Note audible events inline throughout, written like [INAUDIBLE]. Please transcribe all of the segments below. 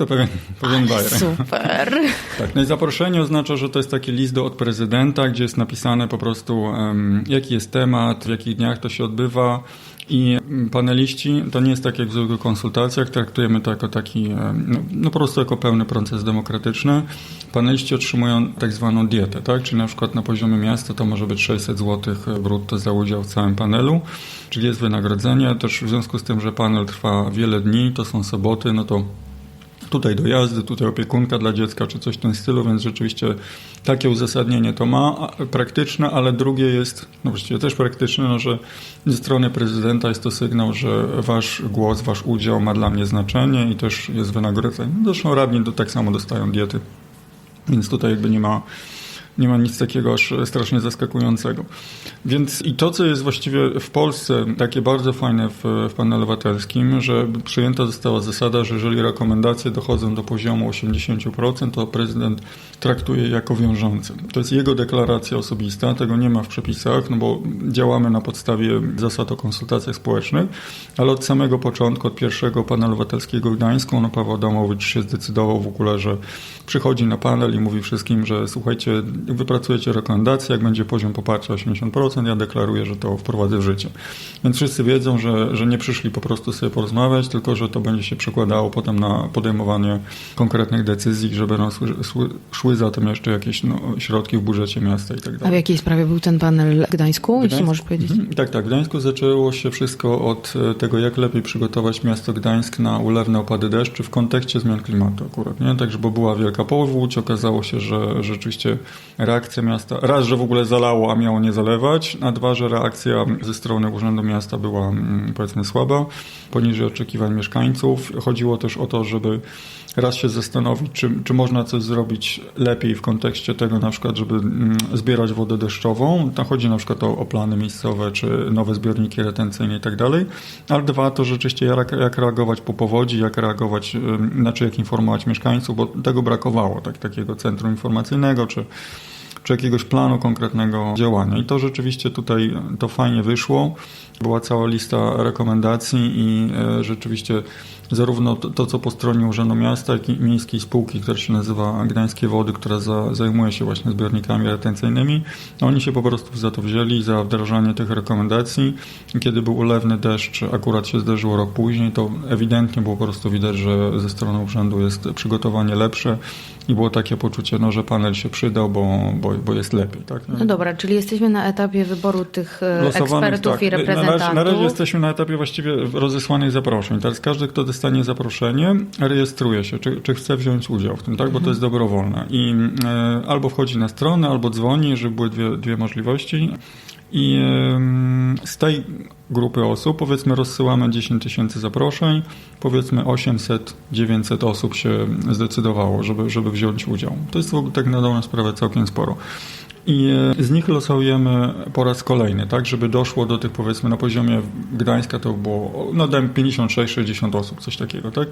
to pewien, pewien bajer. Super. [LAUGHS] Tak, no i zaproszenie oznacza, że to jest taki list od prezydenta, gdzie jest napisane po prostu, um, jaki jest temat, w jakich dniach to się odbywa. I paneliści, to nie jest tak jak w zwykłych konsultacjach, traktujemy to jako taki, no, no po prostu jako pełny proces demokratyczny. Paneliści otrzymują tak zwaną dietę, tak? Czyli na przykład na poziomie miasta to może być 600 zł brutto za udział w całym panelu, czyli jest wynagrodzenie. Też w związku z tym, że panel trwa wiele dni, to są soboty, no to tutaj dojazdy, tutaj opiekunka dla dziecka, czy coś w tym stylu, więc rzeczywiście takie uzasadnienie to ma, praktyczne, ale drugie jest, no właściwie też praktyczne, no, że ze strony prezydenta jest to sygnał, że wasz głos, wasz udział ma dla mnie znaczenie i też jest wynagrodzenie. Zresztą radni to tak samo dostają diety, więc tutaj jakby nie ma nie ma nic takiego aż strasznie zaskakującego. Więc i to, co jest właściwie w Polsce takie bardzo fajne w, w panelu obywatelskim, że przyjęta została zasada, że jeżeli rekomendacje dochodzą do poziomu 80%, to prezydent traktuje je jako wiążące. To jest jego deklaracja osobista, tego nie ma w przepisach, no bo działamy na podstawie zasad o konsultacjach społecznych, ale od samego początku, od pierwszego panelu obywatelskiego w Gdańsku, no Paweł Adamowicz się zdecydował w ogóle, że przychodzi na panel i mówi wszystkim, że słuchajcie, wypracujecie rekomendacje, jak będzie poziom poparcia 80%, ja deklaruję, że to wprowadzę w życie. Więc wszyscy wiedzą, że, że nie przyszli po prostu sobie porozmawiać, tylko że to będzie się przekładało potem na podejmowanie konkretnych decyzji, że będą szły za tym jeszcze jakieś no, środki w budżecie miasta i tak dalej. A w jakiej sprawie był ten panel w Gdańsku, Gdańsk? jeśli możesz powiedzieć? Mhm. Tak, tak. W Gdańsku zaczęło się wszystko od e, tego, jak lepiej przygotować miasto Gdańsk na ulewne opady deszczy w kontekście zmian klimatu akurat. Nie? Tak, żeby była wielka powódź, okazało się, że rzeczywiście reakcja miasta, raz, że w ogóle zalało, a miało nie zalewać, a dwa, że reakcja ze strony Urzędu Miasta była mm, powiedzmy słaba, poniżej oczekiwań mieszkańców. Chodziło też o to, żeby raz się zastanowić, czy, czy można coś zrobić lepiej w kontekście tego na przykład, żeby mm, zbierać wodę deszczową. Tam chodzi na przykład o, o plany miejscowe, czy nowe zbiorniki retencyjne i tak dalej. Ale dwa, to rzeczywiście jak, jak reagować po powodzi, jak reagować, znaczy jak informować mieszkańców, bo tego brakowało, tak, takiego centrum informacyjnego, czy czy jakiegoś planu konkretnego działania. I to rzeczywiście tutaj to fajnie wyszło. Była cała lista rekomendacji i e, rzeczywiście zarówno to, to, co po stronie Urzędu Miasta, jak i miejskiej spółki, która się nazywa Gdańskie Wody, która za, zajmuje się właśnie zbiornikami retencyjnymi, no oni się po prostu za to wzięli, za wdrażanie tych rekomendacji. Kiedy był ulewny deszcz, akurat się zdarzyło rok później, to ewidentnie było po prostu widać, że ze strony urzędu jest przygotowanie lepsze i było takie poczucie, no, że panel się przydał, bo, bo, bo jest lepiej. Tak? No dobra, czyli jesteśmy na etapie wyboru tych e, ekspertów tak. i reprezentantów. Na razie, na razie jesteśmy na etapie właściwie rozesłanych zaproszeń. Teraz każdy, kto dostanie zaproszenie, rejestruje się, czy, czy chce wziąć udział w tym, tak? bo mhm. to jest dobrowolne. I e, albo wchodzi na stronę, albo dzwoni, żeby były dwie, dwie możliwości. I z tej grupy osób, powiedzmy, rozsyłamy 10 tysięcy zaproszeń, powiedzmy 800-900 osób się zdecydowało, żeby, żeby wziąć udział. To jest w ogóle tak na dobrą sprawę całkiem sporo. I e, z nich losujemy po raz kolejny, tak, żeby doszło do tych, powiedzmy, na poziomie Gdańska to było, no dałem 56-60 osób, coś takiego, tak.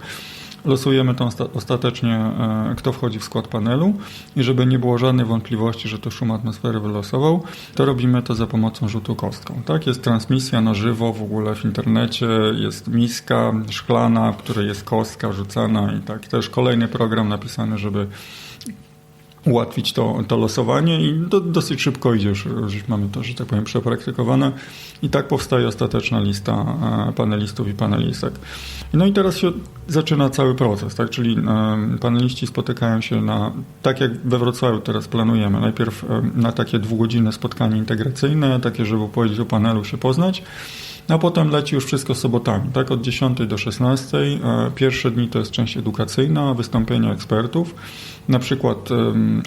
Losujemy to ostatecznie, e, kto wchodzi w skład panelu i żeby nie było żadnej wątpliwości, że to szum atmosfery wylosował, to robimy to za pomocą rzutu kostką, tak. Jest transmisja na żywo w ogóle w internecie, jest miska szklana, w której jest kostka rzucana i tak. Też kolejny program napisany, żeby ułatwić to, to losowanie i do, dosyć szybko idzie, już, mamy to, że tak powiem, przepraktykowane i tak powstaje ostateczna lista e, panelistów i panelistek. No i teraz się zaczyna cały proces, tak? czyli e, paneliści spotykają się na, tak jak we Wrocławiu teraz planujemy, najpierw e, na takie dwugodzinne spotkanie integracyjne, takie, żeby powiedzieć o panelu, się poznać, a potem leci już wszystko sobotami, tak, od 10 do 16. Pierwsze dni to jest część edukacyjna, wystąpienia ekspertów. Na przykład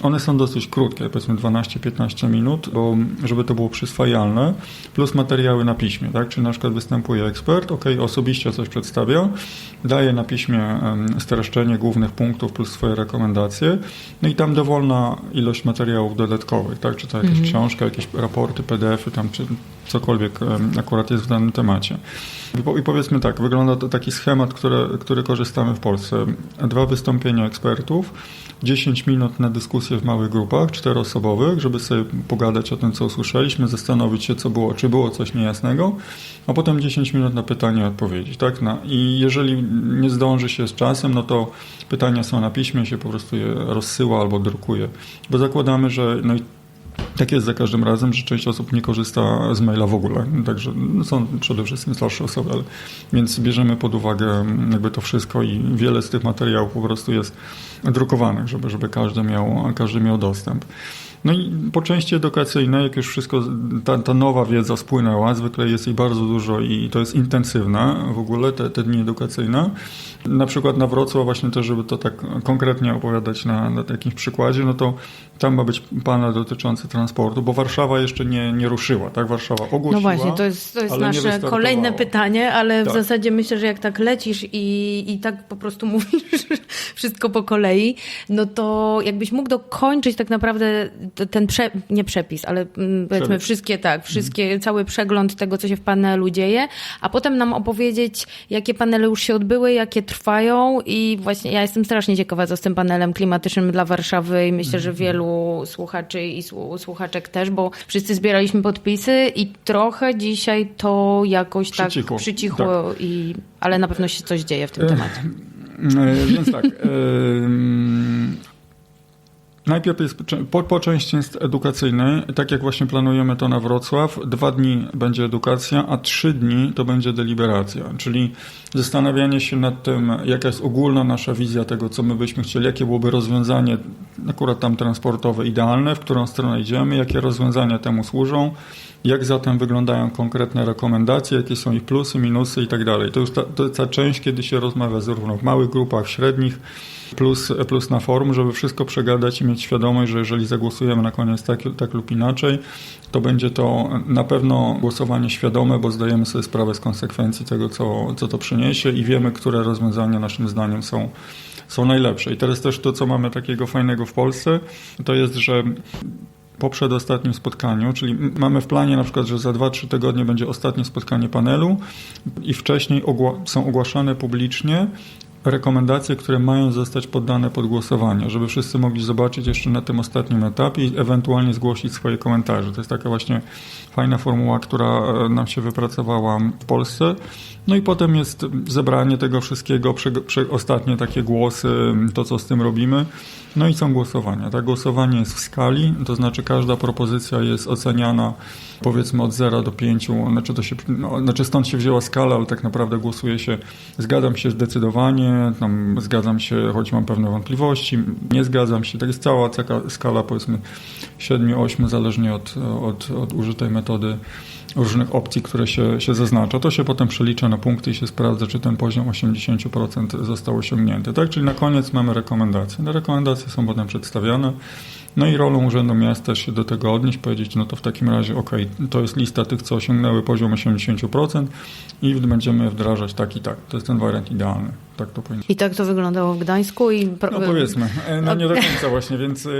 one są dosyć krótkie, powiedzmy 12-15 minut, bo żeby to było przyswajalne, plus materiały na piśmie, tak? Czyli na przykład występuje ekspert, ok, osobiście coś przedstawia, daje na piśmie streszczenie głównych punktów plus swoje rekomendacje, no i tam dowolna ilość materiałów dodatkowych, tak? Czy to jakaś mhm. książka, jakieś raporty, PDF-y, tam, czy cokolwiek akurat jest w danym temacie. I po- I powiedzmy tak, wygląda to taki schemat, który, który korzystamy w Polsce. Dwa wystąpienia ekspertów, 10 minut na dyskusję w małych grupach, czteroosobowych, żeby sobie pogadać o tym, co usłyszeliśmy, zastanowić się, co było, czy było coś niejasnego, a potem 10 minut na pytania i odpowiedzi. Tak? Na, I jeżeli nie zdąży się z czasem, no to pytania są na piśmie, się po prostu je rozsyła albo drukuje. Bo zakładamy, że no i tak jest za każdym razem, że część osób nie korzysta z maila w ogóle. Także no, są przede wszystkim starsze osoby, ale, więc bierzemy pod uwagę mm, jakby to wszystko i wiele z tych materiałów po prostu jest drukowanych, żeby, żeby każdy, miał, każdy miał dostęp. No i po części edukacyjnej, jak już wszystko, ta, ta nowa wiedza spłynęła, zwykle jest jej bardzo dużo i to jest intensywne w ogóle, te, te dni edukacyjne. Na przykład na Wrocław właśnie też, żeby to tak konkretnie opowiadać na, na przykładzie, no to tam ma być panel dotyczący transportu, bo Warszawa jeszcze nie, nie ruszyła, tak? Warszawa ogłosiła. No właśnie, to jest, to jest nasze kolejne pytanie, ale Tak. w zasadzie myślę, że jak tak lecisz i, i tak po prostu [LAUGHS] mówisz wszystko po kolei, no to jakbyś mógł dokończyć tak naprawdę ten, prze, nie przepis, ale mm, powiedzmy wszystkie, tak, wszystkie, cały przegląd tego, co się w panelu dzieje, a potem nam opowiedzieć, jakie panele już się odbyły, jakie trwają i właśnie ja jestem strasznie ciekawa, co z tym panelem klimatycznym dla Warszawy i myślę, że wielu słuchaczy i słu- słuchaczek też, bo wszyscy zbieraliśmy podpisy i trochę dzisiaj to jakoś Przycichło. tak przycichło, i, ale na pewno się coś dzieje w tym temacie. E, Więc tak. Najpierw jest po, po części jest edukacyjnej, tak jak właśnie planujemy to na Wrocław. Dwa dni będzie edukacja, a trzy dni to będzie deliberacja, czyli zastanawianie się nad tym, jaka jest ogólna nasza wizja tego, co my byśmy chcieli, jakie byłoby rozwiązanie akurat tam transportowe idealne, w którą stronę idziemy, jakie rozwiązania temu służą, jak zatem wyglądają konkretne rekomendacje, jakie są ich plusy, minusy i tak. To już ta, to ta część, kiedy się rozmawia zarówno w małych grupach, w średnich, plus, plus na forum, żeby wszystko przegadać i mieć świadomość, że jeżeli zagłosujemy na koniec tak, tak lub inaczej, to będzie to na pewno głosowanie świadome, bo zdajemy sobie sprawę z konsekwencji tego, co, co to przyniesie i wiemy, które rozwiązania naszym zdaniem są, są najlepsze. I teraz też to, co mamy takiego fajnego w Polsce, to jest, że po przedostatnim spotkaniu, czyli mamy w planie na przykład, że za 2-3 tygodnie będzie ostatnie spotkanie panelu i wcześniej ogła- są ogłaszane publicznie rekomendacje, które mają zostać poddane pod głosowanie, żeby wszyscy mogli zobaczyć jeszcze na tym ostatnim etapie i ewentualnie zgłosić swoje komentarze. To jest taka właśnie fajna formuła, która e, nam się wypracowała w Polsce. No i potem jest zebranie tego wszystkiego, prze, prze, ostatnie takie głosy, to co z tym robimy. No i są głosowania. Tak, głosowanie jest w skali, to znaczy każda propozycja jest oceniana powiedzmy od 0 do 5, znaczy, to się, no, znaczy stąd się wzięła skala, ale tak naprawdę głosuje się, zgadzam się zdecydowanie, tam zgadzam się, choć mam pewne wątpliwości, nie zgadzam się, tak jest cała taka skala powiedzmy 7-8 zależnie od, od, od użytej metody różnych opcji, które się, się zaznacza. To się potem przelicza na punkty i się sprawdza, czy ten poziom 80% został osiągnięty. Tak? Czyli na koniec mamy rekomendacje. Te rekomendacje są potem przedstawiane. No i rolą Urzędu Miasta się do tego odnieść, powiedzieć, no to w takim razie, ok, to jest lista tych, co osiągnęły poziom 80% i będziemy wdrażać tak i tak. To jest ten wariant idealny. Tak to powinno I tak to wyglądało w Gdańsku i... no powiedzmy, E, no nie do końca właśnie, więc yy,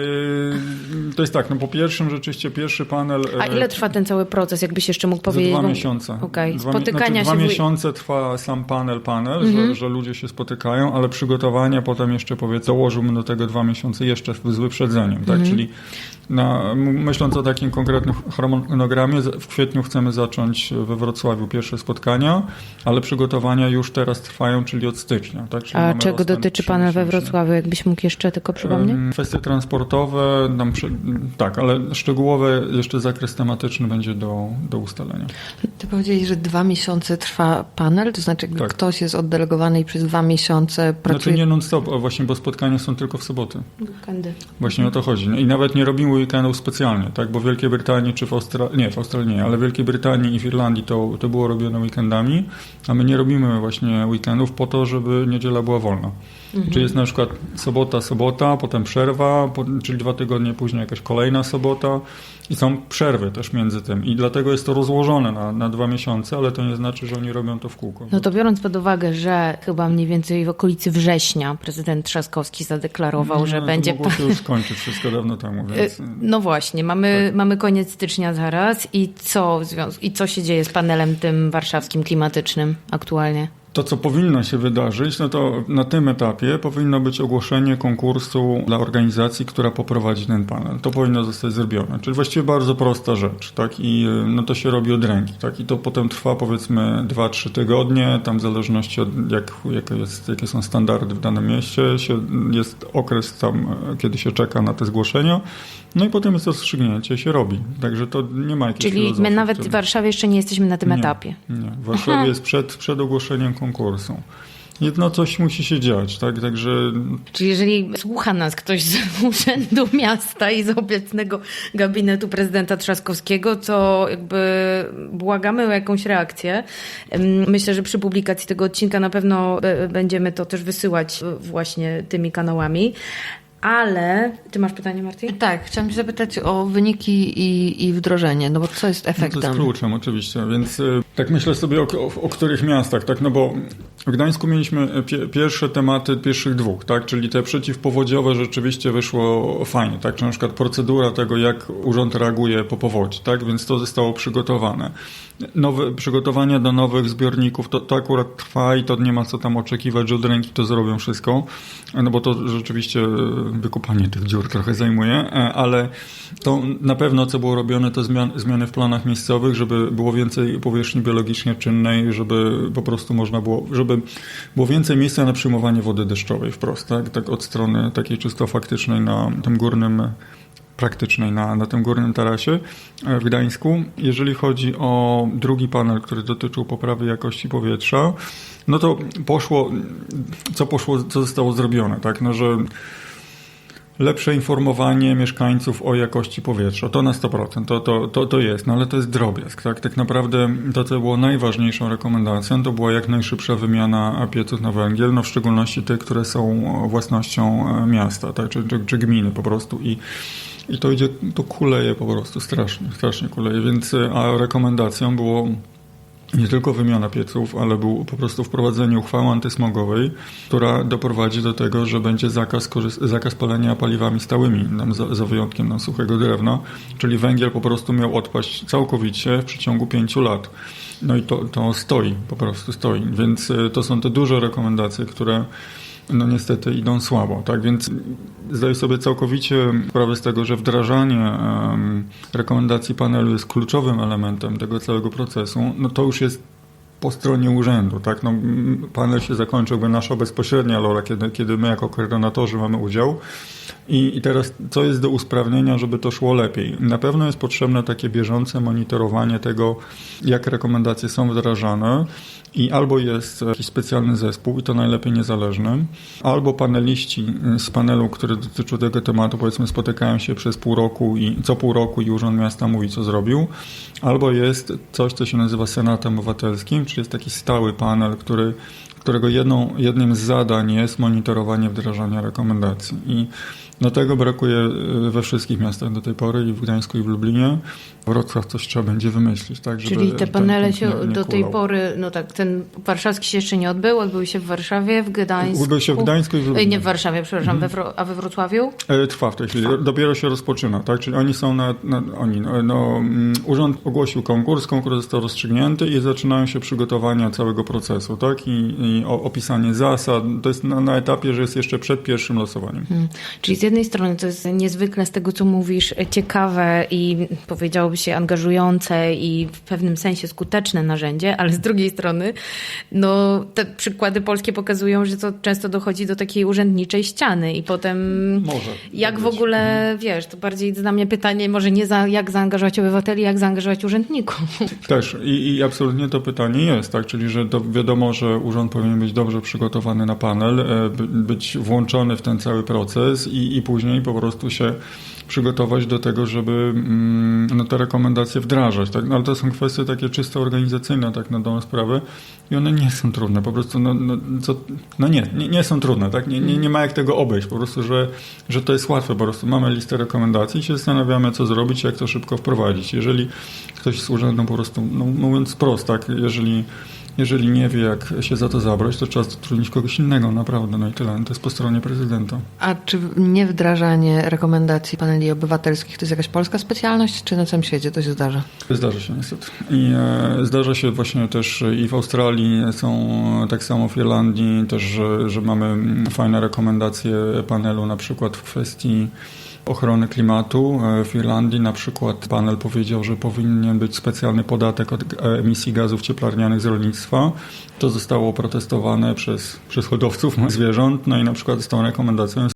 to jest tak, no po pierwszym rzeczywiście pierwszy panel... A e, ile trwa ten cały proces, jakbyś jeszcze mógł powiedzieć? dwa miesiące. Okej, Dwa, spotykania znaczy, się... Dwa miesiące trwa sam panel, panel, Mhm. że, że ludzie się spotykają, ale przygotowania potem jeszcze powiedzmy, dołożyłbym do tego dwa miesiące jeszcze z wyprzedzeniem, tak? Mhm. Czyli na, myśląc o takim konkretnym harmonogramie, w kwietniu chcemy zacząć we Wrocławiu pierwsze spotkania, ale przygotowania już teraz trwają, czyli od stycznia, tak? Czyli A czego dotyczy panel we. Wrocławiu, jakbyś mógł jeszcze tylko przypomnieć? Kwestie transportowe, tam, przy- tak, ale szczegółowe jeszcze zakres tematyczny będzie do, do ustalenia. Ty powiedzieli, że dwa miesiące trwa panel, to znaczy jakby Tak. ktoś jest oddelegowany i przez dwa miesiące pracuje. Znaczy nie non-stop, właśnie, bo spotkania są tylko w soboty. Weekendy. Właśnie o to chodzi. I nawet nie robimy weekendów specjalnie, tak? Bo w Wielkiej Brytanii czy w Australii, nie, w Australii nie, ale w Wielkiej Brytanii i w Irlandii to, to było robione weekendami, a my nie robimy właśnie weekendów po to, żeby niedziela była wolna. Czy jest na przykład sobota, sobota, potem przerwa, po, czyli dwa tygodnie później jakaś kolejna sobota i są przerwy też między tym. I dlatego jest to rozłożone na, na dwa miesiące, ale to nie znaczy, że oni robią to w kółko. No to biorąc pod uwagę, że chyba mniej więcej w okolicy września prezydent Trzaskowski zadeklarował, że No, będzie... To się już skończyć wszystko dawno temu, [LAUGHS] więc... Y, No właśnie, mamy, Tak. mamy koniec stycznia zaraz i co, i co się dzieje z panelem tym warszawskim klimatycznym aktualnie? To, co powinno się wydarzyć, no to na tym etapie powinno być ogłoszenie konkursu dla organizacji, która poprowadzi ten panel. To powinno zostać zrobione. Czyli właściwie bardzo prosta rzecz, tak? I y, no to się robi od ręki, tak? I to potem trwa powiedzmy 2-3 tygodnie, tam w zależności od jak, jakie, jest, jakie są standardy w danym mieście, się, jest okres tam, e, kiedy się czeka na te zgłoszenia, no i potem jest rozstrzygnięcie, się robi. Także to nie ma jakiejś Czyli my nawet w Warszawie jeszcze nie jesteśmy na tym Nie. etapie. Nie, w [LAUGHS] Warszawie jest przed, przed ogłoszeniem konkursu. Jedno coś musi się dziać, tak? Także Czyli jeżeli słucha nas ktoś z [LAUGHS] Urzędu Miasta i z obecnego gabinetu prezydenta Trzaskowskiego, to jakby błagamy o jakąś reakcję. Myślę, że przy publikacji tego odcinka na pewno e, będziemy to też wysyłać e, właśnie tymi kanałami. Ale ty masz pytanie, Martin? Tak, chciałam się zapytać o wyniki i, i wdrożenie, no bo co jest no to efektem? jest kluczem oczywiście, więc y, tak myślę sobie o, o, o których miastach, tak? No bo w Gdańsku mieliśmy pie, pierwsze tematy pierwszych dwóch, tak? Czyli te przeciwpowodziowe rzeczywiście wyszło fajnie, tak? Czy na przykład procedura tego, jak urząd reaguje po powodzi, tak? Więc to zostało przygotowane. Nowe, przygotowania do nowych zbiorników, to, to akurat trwa i to nie ma co tam oczekiwać, że od ręki to zrobią wszystko, no bo to rzeczywiście wykupanie tych dziur trochę zajmuje, e, ale to na pewno co było robione to zmian, zmiany w planach miejscowych, żeby było więcej powierzchni biologicznie czynnej, żeby po prostu można było, żeby było więcej miejsca na przyjmowanie wody deszczowej wprost, tak, tak od strony takiej czysto faktycznej na tym górnym praktycznej na, na tym górnym tarasie e, w Gdańsku. Jeżeli chodzi o drugi panel, który dotyczył poprawy jakości powietrza, no to poszło, co poszło, co zostało zrobione, tak, no że lepsze informowanie mieszkańców o jakości powietrza. To na 100%, to, to, to, to jest, no ale to jest drobiazg. Tak? tak naprawdę to, co było najważniejszą rekomendacją, to była jak najszybsza wymiana pieców na węgiel, no w szczególności te, które są własnością e, miasta, tak? czy, czy, czy gminy po prostu. I, i to idzie, to kuleje po prostu strasznie, strasznie kuleje, więc e, a rekomendacją było nie tylko wymiana pieców, ale był po prostu wprowadzenie uchwały antysmogowej, która doprowadzi do tego, że będzie zakaz, zakaz palenia paliwami stałymi, za, za wyjątkiem suchego drewna, czyli węgiel po prostu miał odpaść całkowicie w przeciągu pięciu lat. No i to, to stoi, po prostu stoi. Więc y, to są te duże rekomendacje, które no niestety idą słabo, tak więc zdaję sobie całkowicie sprawę z tego, że wdrażanie rekomendacji panelu jest kluczowym elementem tego całego procesu, no to już jest po stronie urzędu, tak? No, panel się zakończył, jakby nasza bezpośrednia rola, kiedy, kiedy my jako koordynatorzy mamy udział. I, I teraz co jest do usprawnienia, żeby to szło lepiej? Na pewno jest potrzebne takie bieżące monitorowanie tego, jak rekomendacje są wdrażane i albo jest jakiś specjalny zespół, i to najlepiej niezależny, albo paneliści z panelu, który dotyczył tego tematu, powiedzmy, spotykają się przez pół roku i co pół roku i Urząd Miasta mówi, co zrobił, albo jest coś, co się nazywa Senatem Obywatelskim, czyli jest taki stały panel, który, którego jedną, jednym z zadań jest monitorowanie wdrażania rekomendacji. I no tego brakuje y, we wszystkich miastach do tej pory, i w Gdańsku, i w Lublinie. Wrocław coś trzeba będzie wymyślić, tak, żeby Czyli te panele się nie- nie do tej pory, no tak, ten warszawski się jeszcze nie odbył, odbył się w Warszawie, w Gdańsku. Odbył się w Gdańsku i w Ej, Lublinie. Nie w Warszawie, przepraszam, we Wro- a we Wrocławiu? E, Trwa w tej chwili, dopiero się rozpoczyna, tak? Czyli oni są na, na oni, no, no, mm, urząd ogłosił konkurs, konkurs został rozstrzygnięty i zaczynają się przygotowania całego procesu, tak? I, i opisanie zasad, to jest na, na etapie, że jest jeszcze przed pierwszym losowaniem. Hmm. Czyli z jednej strony to jest niezwykle z tego, co mówisz, ciekawe i powiedziałoby się angażujące i w pewnym sensie skuteczne narzędzie, ale z drugiej strony no, te przykłady polskie pokazują, że to często dochodzi do takiej urzędniczej ściany i potem Może jak w ogóle, wiesz, to bardziej dla mnie pytanie może nie za, jak zaangażować obywateli, jak zaangażować urzędników. Też i, i absolutnie to pytanie jest, tak? Czyli, że wiadomo, że urząd powinien być dobrze przygotowany na panel, e, by- być włączony w ten cały proces i, i później po prostu się przygotować do tego, żeby mm, no, te rekomendacje wdrażać. Tak? No, ale to są kwestie takie czysto organizacyjne, tak na dobrą sprawę i one nie są trudne. Po prostu, no, no, co, no nie, nie, nie są trudne. Tak? Nie, nie, nie ma jak tego obejść. Po prostu, że, że to jest łatwe. Po prostu mamy listę rekomendacji i się zastanawiamy, co zrobić, jak to szybko wprowadzić. Jeżeli ktoś z urzędu po prostu, no, mówiąc wprost, tak, jeżeli jeżeli nie wie, jak się za to zabrać, to trzeba zatrudnić kogoś innego, naprawdę, no i tyle. To jest po stronie prezydenta. A czy niewdrażanie rekomendacji paneli obywatelskich to jest jakaś polska specjalność, czy na całym świecie to się zdarza? Zdarza się niestety. I e, zdarza się właśnie też i w Australii są, tak samo w Irlandii też, że, że mamy fajne rekomendacje panelu na przykład w kwestii ochrony klimatu. E, W Irlandii na przykład panel powiedział, że powinien być specjalny podatek od e, emisji gazów cieplarnianych z rolnictwa. To zostało protestowane przez, przez hodowców [LAUGHS] zwierząt, no i na przykład z tą rekomendacją